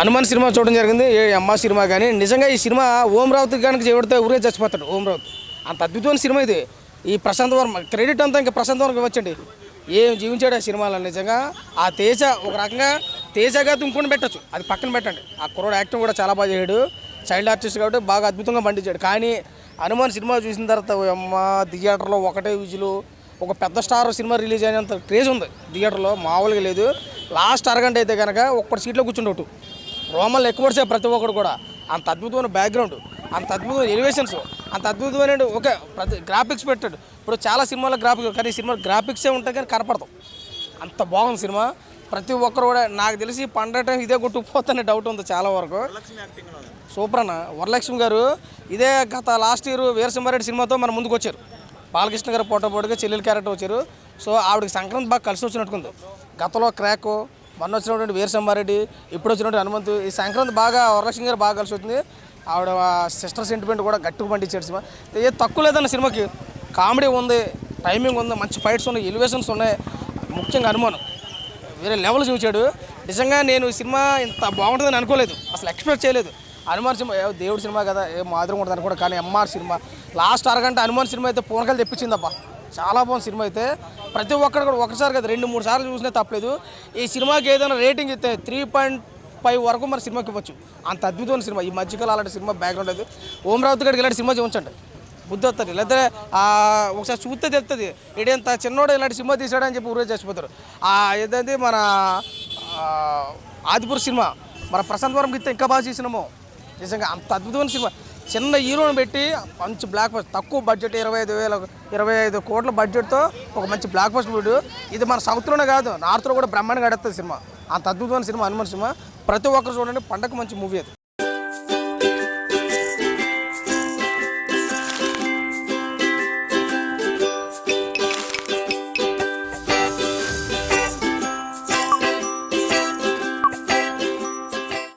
Hanuman cinema చూడడం జరిగింది. ఏ అమ్మ సినిమా కానీ నిజంగా ఈ సినిమా ఓం రావుత్ కనుక చేపడితే ఊరే చచ్చిపోతాడు ఓం రావుత్. అంత అద్భుతమైన సినిమా ఇది. ఈ ప్రశాంత్ వర్మ క్రెడిట్ అంతా ఇంకా ప్రశాంత్ వర్మ ఇవ్వచ్చండి. ఏం జీవించాడు ఆ సినిమాలో నిజంగా? ఆ తేజ ఒక రకంగా తేజగా ఇంకొని పెట్టచ్చు. అది పక్కన పెట్టండి. ఆ కుర్రోడు యాక్టింగ్ కూడా చాలా బాగా చేయడు. చైల్డ్ ఆర్టిస్ట్ కాబట్టి బాగా అద్భుతంగా పండించాడు కానీ హనుమాన్ సినిమా చూసిన తర్వాత అమ్మ థియేటర్లో ఒకటే విజులు ఒక పెద్ద స్టార్ సినిమా రిలీజ్ అయినంత క్రేజ్ ఉంది. థియేటర్లో మామూలుగా లేదు. లాస్ట్ అరగంట అయితే కనుక ఒక్కటి సీట్లో కూర్చుండొట్టు. రోమల్ ఎక్కువ ప్రతి ఒక్కడు కూడా అంత అద్భుతమైన బ్యాక్గ్రౌండ్ అంత అద్భుతమైన ఎలివేషన్స్ అంత అద్భుతమైన ఒక ప్రతి గ్రాఫిక్స్ పెట్టాడు. ఇప్పుడు చాలా సినిమాలో గ్రాఫిక్స్ కానీ సినిమా గ్రాఫిక్సే ఉంటాయి కానీ కనపడతాం అంత బాగుంది సినిమా. ప్రతి ఒక్కరు కూడా నాకు తెలిసి పండగ టైం ఇదే కొట్టుకుపోతానే డౌట్ ఉంది చాలా వరకు. సూపర్ అన్న వరలక్ష్మి గారు ఇదే గత లాస్ట్ ఇయర్ వీరసింహారెడ్డి సినిమాతో మన ముందుకు వచ్చారు. బాలకృష్ణ గారు పోటపోటుగా చెల్లెలు క్యారెక్టర్ వచ్చారు. సో ఆవిడకి సంక్రాంతి బాగా కలిసి వచ్చినట్టుకుంది. గతంలో క్రాకు మొన్న వచ్చినటువంటి వీరసింహారెడ్డి ఇప్పుడు వచ్చినటువంటి హనుమంతు ఈ సంక్రాంతి బాగా వరలక్ష్మి గారు బాగా కలిసి వచ్చింది ఆవిడ సిస్టర్ సెంటిమెంట్ కూడా గట్టిగా పండించాడు సినిమా. ఏ తక్కువ లేదన్న సినిమాకి కామెడీ ఉంది టైమింగ్ ఉంది మంచి ఫైట్స్ ఉన్నాయి ఎలివేషన్స్ ఉన్నాయి. ముఖ్యంగా అనుమానం వేరే లెవెల్ చూచాడు నిజంగా నేను ఈ సినిమా ఇంత బాగుంటుందని అనుకోలేదు అసలు ఎక్స్పెక్ట్ చేయలేదు. హనుమాన్ సినిమా దేవుడి సినిమా కదా ఏ మాదిరి ఉంటుంది అనుకోండి కానీ ఎంఆర్ సినిమా లాస్ట్ అరగంట హనుమాన్ సినిమా అయితే పూనకాలు తెప్పించిందబ్బా. చాలా బాగుంది సినిమా అయితే. ప్రతి ఒక్కరు కూడా ఒకసారి కదా రెండు మూడు సార్లు చూసినా తప్పలేదు. ఈ సినిమాకి ఏదైనా రేటింగ్ ఇస్తే త్రీ పాయింట్ ఫైవ్ వరకు మన సినిమాకి ఇవ్వచ్చు. అంత అద్భుతమైన సినిమా. ఈ మధ్యకాలం అలాంటి సినిమా బ్యాక్గ్రౌండ్ అది ఓమరావతి రావుత్ గడికి ఇలాంటి సినిమా చూపించండి. బుద్ధి వస్తుంది లేకపోతే ఒకసారి చూస్తే తెలుస్తుంది ఇడంత చిన్నోడు ఇలాంటి సినిమా తీసాడని చెప్పి ఊరే చచ్చిపోతారు. ఆ ఏదంటే మన ఆదిపూర్ సినిమా. మన ప్రశాంత్ వరం ఇస్తే ఇంకా బాగా చేసినాము. నిజంగా అంత అద్భుతమైన సినిమా. చిన్న హీరోని పెట్టి మంచి బ్లాక్ బస్ట్ తక్కువ బడ్జెట్ ఇరవై ఐదు వేల ఇరవై ఐదు కోట్ల బడ్జెట్తో ఒక మంచి బ్లాక్ బస్ట్ మూడు ఇది మన సౌత్లోనే కాదు నార్త్లో కూడా బ్రహ్మాండంగా గడుతుంది సినిమా. అంత అద్భుతమైన సినిమా హనుమాన్ సినిమా. ప్రతి ఒక్కరు చూడండి పండగ మంచి మూవీ అది.